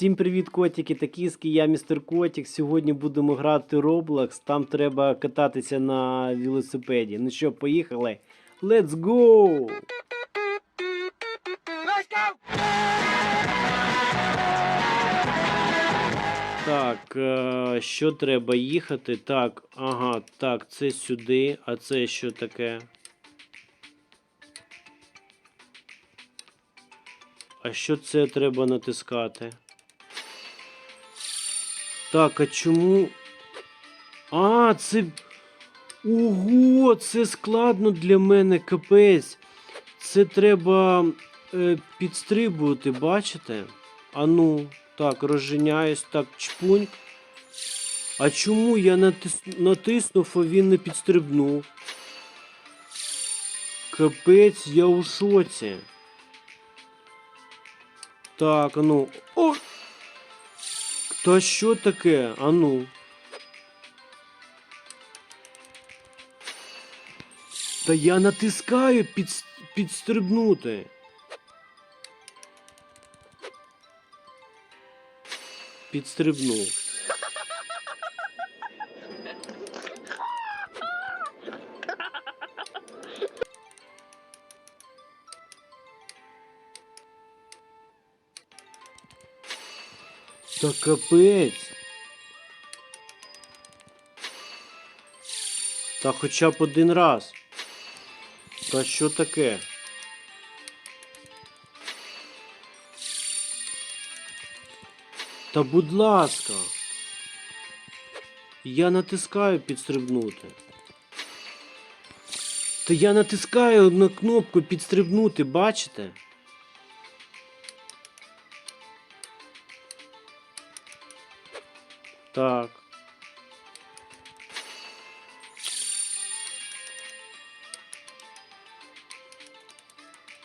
Всім привіт, котики та кіски, я містер Котик. Сьогодні будемо грати Roblox. Там треба кататися на велосипеді. Ну що, поїхали? Let's go! Так, е, що треба їхати? Так, ага, так, це сюди, а це що таке? А що це треба натискати? Так, а чому? А, це. Ого, це складно для мене, капець. Це треба е, підстрибувати, бачите? А ну, так, розженяюсь, так, чпунь. А чому я натис... натиснув, а він не підстрибнув? Капець, я у шоці. Так, ну. О! Та що таке? Ану. ну. Та я натискаю під... підстрибнути. Підстрибнув. Та капець. Та хоча б один раз. Та що таке? Та будь ласка. Я натискаю підстрибнути. Та я натискаю на кнопку підстрибнути, бачите? Так.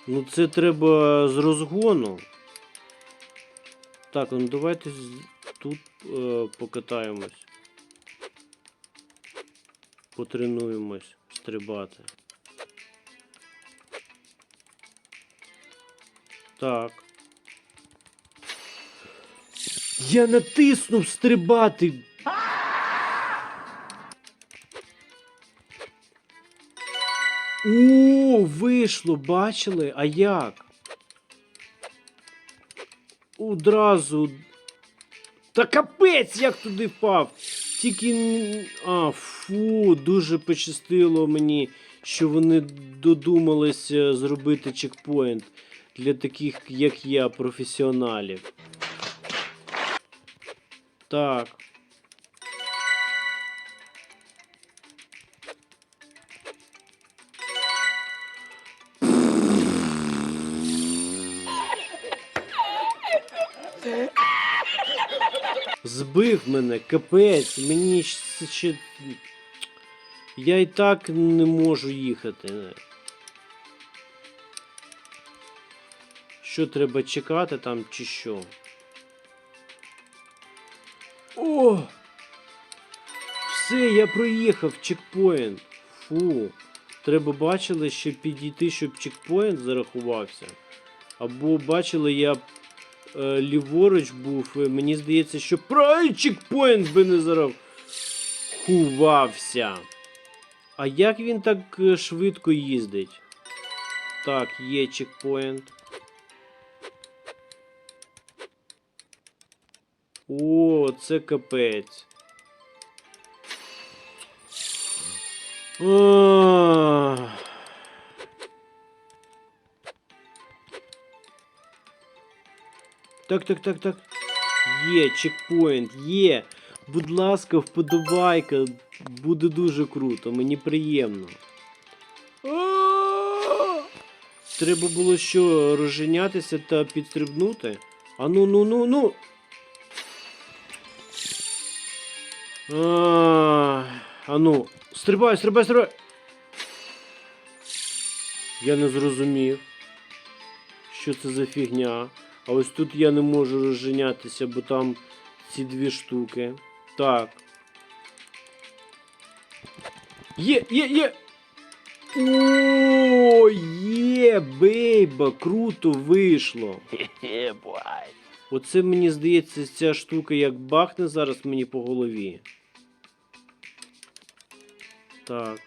Ну це треба з розгону. Так, ну давайте тут е, покатаємось. Потренуємось стрибати. Так. Я натиснув стрибати. О, вийшло, бачили? А як? Одразу. Та капець, як туди впав. Тільки. А, фу, дуже пощастило мені, що вони додумалися зробити чекпоінт для таких, як я, професіоналів. Так. Збив мене, капець, мені ще. Я і так не можу їхати. Що треба чекати там, чи що? О! Все, я проїхав чекпоінт. Фу. Треба бачили, ще підійти, щоб чекпоінт зарахувався. Або бачили, я е, ліворуч був. е, Мені здається, що правий чекпоінт би не зарахувався. А як він так е, швидко їздить? Так, є чекпоінт. О, це капець. Ах. Так, так, так, так. Є, чекпоінт, є. Будь ласка, вподобайка. Буде дуже круто, мені приємно. Треба було що, розженятися та підстрибнути? А ну ну ну ну. А, а ну, стрибай, стрибай, стрибай. Я не зрозумів. Що це за фігня? А ось тут я не можу розженятися, бо там ці дві штуки. Так. Є, є, є! О, є, бейба, круто вийшло. Оце мені здається, ця штука як бахне зараз мені по голові. Так.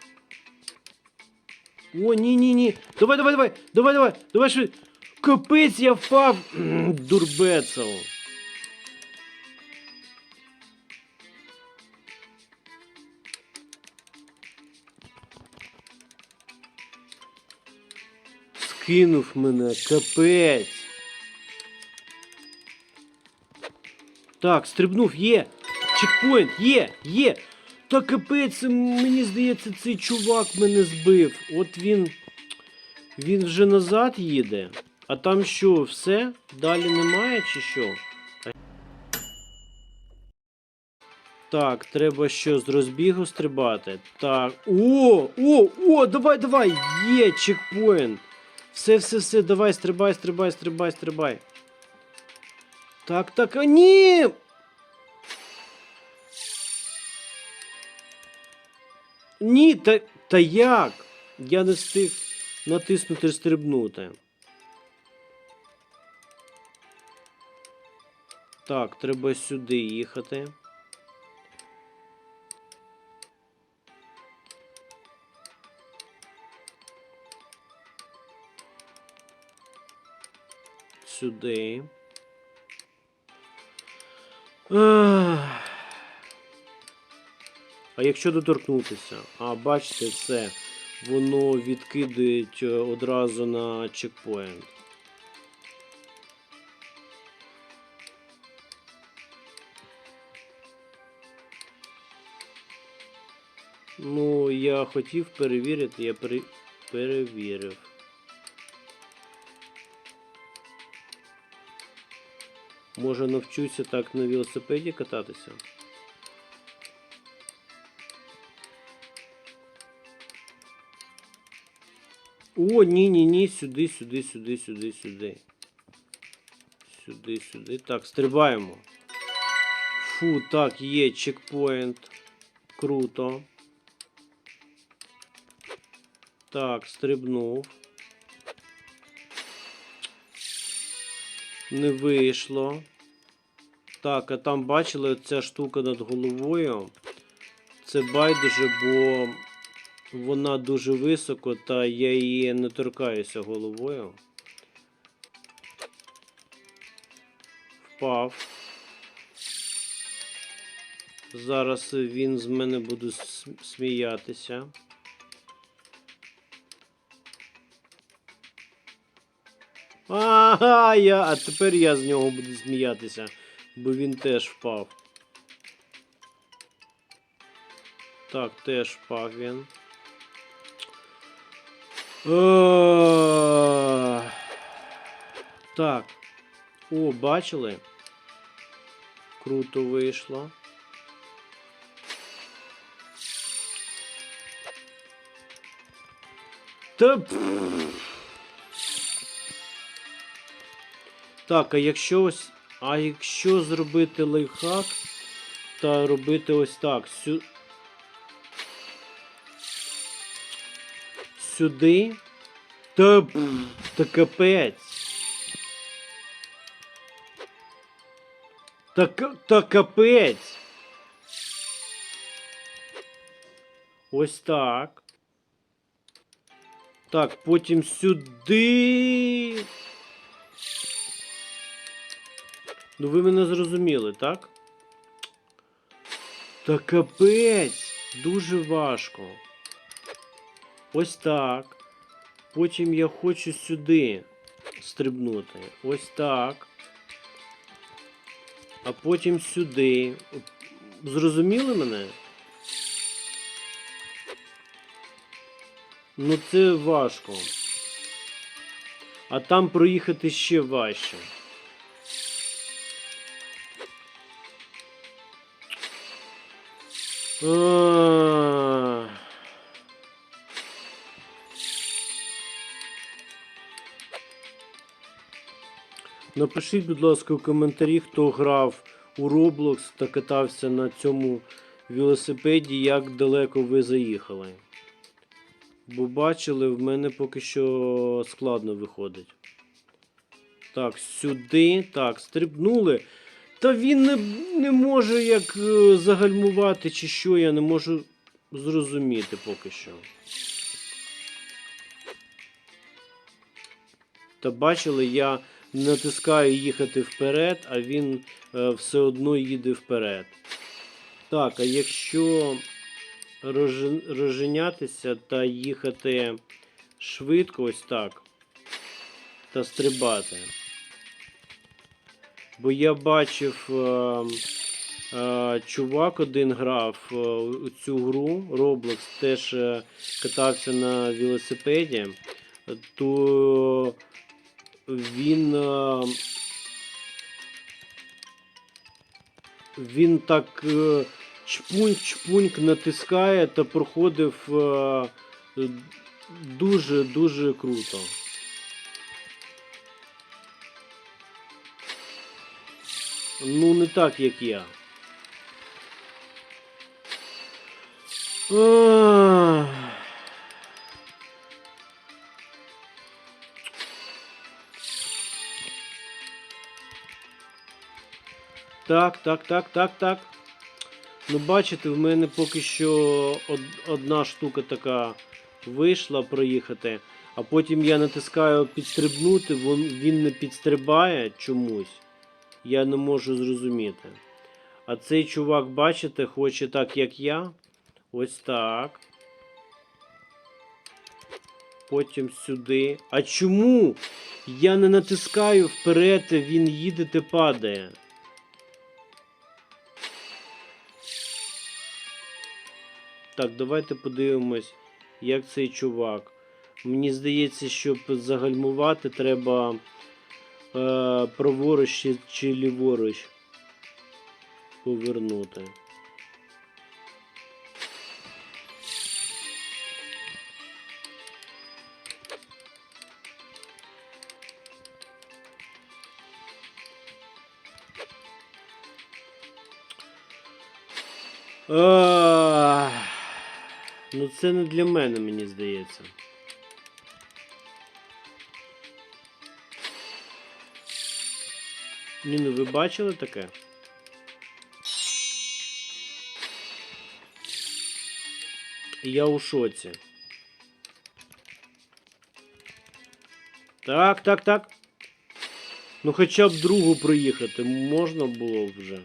О, ні, ні, ні. Давай, давай, давай, давай, давай, давай швид. Капець, я впав. М, Дурбецел. Скинув мене, капець. Так, стрибнув, є. Чекпоінт, є, є. Та капець, мені здається, цей чувак мене збив. От він. Він вже назад їде. А там що, все? Далі немає чи що? Так, треба що, з розбігу стрибати. Так. О! О! О! Давай, давай! Є, чекпоінт! Все, все, все, давай, стрибай, стрибай, стрибай, стрибай. Так, так, а ні! Ні, та, та як? Я не встиг натиснути стрибнути. Так, треба сюди їхати. Сюди. Ах. А якщо доторкнутися? А, бачите, все. Воно відкидає е, одразу на чекпоінт. Ну, я хотів перевірити, я пере... перевірив. Може навчуся так на велосипеді кататися? О, ні, ні, ні, сюди, сюди, сюди, сюди, сюди. Сюди, сюди. Так, стрибаємо. Фу, так, є чекпоінт. Круто. Так, стрибнув. Не вийшло. Так, а там бачили ця штука над головою. Це байдуже, бо вона дуже високо, та я її не торкаюся головою. Впав. Зараз він з мене буде сміятися. Ага, я, а тепер я з нього буду сміятися, бо він теж впав. Так, теж впав він. Ех. Так. О, бачили? Круто вийшло. Та. Так, а якщо ось. А якщо зробити лайфхак та робити ось так. Сю... Сюди. Та, та капець. Та, та капець. Ось так. Так, потім сюди. Ну ви мене зрозуміли, так? Та капець! Дуже важко. Ось так. Потім я хочу сюди стрибнути. Ось так. А потім сюди. Зрозуміли мене? Ну це важко. А там проїхати ще важче. А. Напишіть, будь ласка, у коментарі, хто грав у Roblox та катався на цьому велосипеді, як далеко ви заїхали. Бо бачили, в мене поки що складно виходить. Так, сюди. Так, стрибнули. Та він не, не може як е, загальмувати, чи що, я не можу зрозуміти поки що. Та бачили, я натискаю їхати вперед, а він е, все одно їде вперед. Так, а якщо розжен- розженятися та їхати швидко, ось так, та стрибати. Бо я бачив, е, е, чувак один грав у цю гру, Roblox, теж катався на велосипеді, то він. е, Він так е, чпуньк-чпуньк натискає та проходив дуже-дуже круто. Ну, не так, як я. Ах. Так, так, так, так, так. Ну, бачите, в мене поки що одна штука така вийшла проїхати, а потім я натискаю підстрибнути, він не підстрибає чомусь. Я не можу зрозуміти. А цей чувак, бачите, хоче так, як я. Ось так. Потім сюди. А чому? Я не натискаю вперед, він їде та падає. Так, давайте подивимось, як цей чувак. Мені здається, щоб загальмувати, треба е, праворуч чи, ліворуч повернути. Ах, Ну це не для мене, мені здається. Ні, ну ви бачили таке? Я у шоці. Так, так, так. Ну хоча б другу проїхати можна було вже.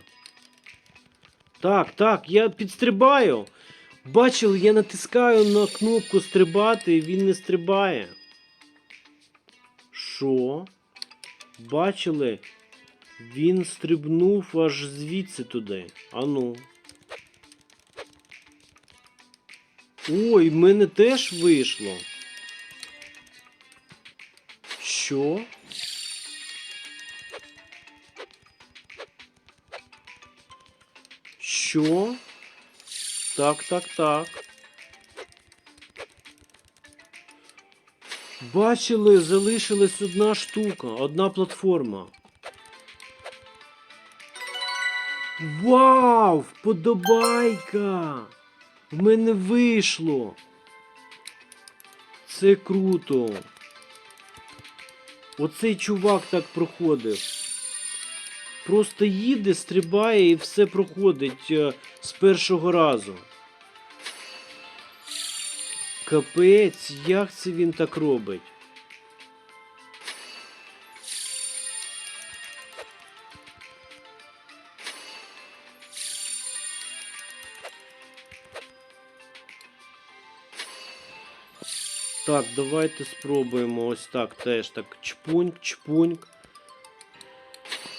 Так, так, я підстрибаю. Бачили, я натискаю на кнопку стрибати, і він не стрибає. Що? Бачили? Він стрибнув аж звідси туди. Ану. Ой, в мене теж вийшло. Що? Що? Так, так, так. Бачили, залишилась одна штука, одна платформа. Вау! Вподобайка! В мене вийшло. Це круто. Оцей чувак так проходив. Просто їде, стрибає і все проходить е, з першого разу. Капець, як це він так робить? Так, давайте спробуємо ось так теж так чпуньк, чпуньк.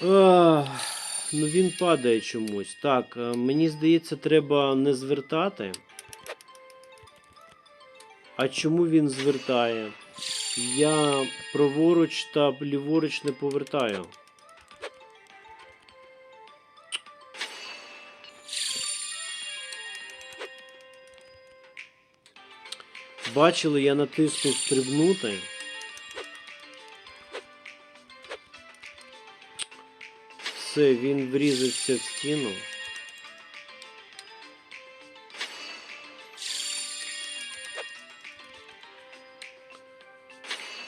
Ну він падає чомусь. Так, е, мені здається, треба не звертати. А чому він звертає? Я праворуч та ліворуч не повертаю. Бачили, я натиснув стрибнути. Все, він врізався в стіну.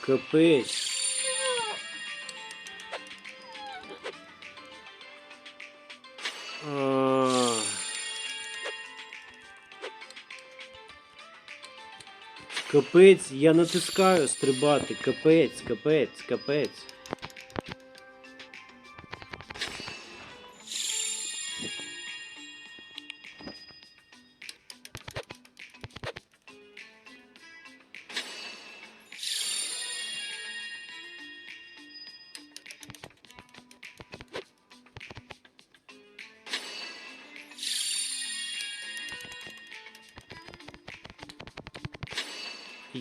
Капець. Капець, я натискаю стрибати, капець, капець, капець.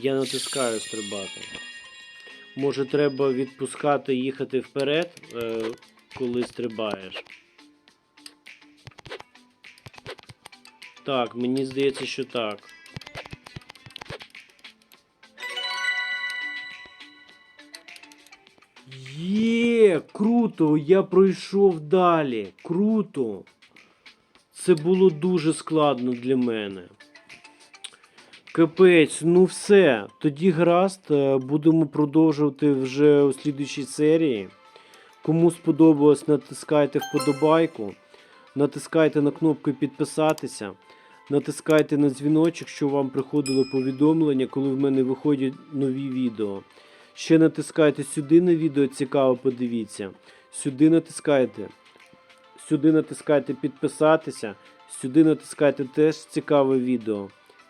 Я натискаю стрибати. Може, треба відпускати їхати вперед, е, коли стрибаєш. Так, мені здається, що так. Є, круто! Я пройшов далі. Круто. Це було дуже складно для мене. Капець, ну все. Тоді гаразд. е, Будемо продовжувати вже у слідуючій серії. Кому сподобалось, натискайте вподобайку. Натискайте на кнопку підписатися. Натискайте на дзвіночок, щоб вам приходило повідомлення, коли в мене виходять нові відео. Ще натискайте сюди на відео, цікаво, подивіться. Сюди натискайте. Сюди натискайте підписатися. Сюди натискайте теж цікаве відео.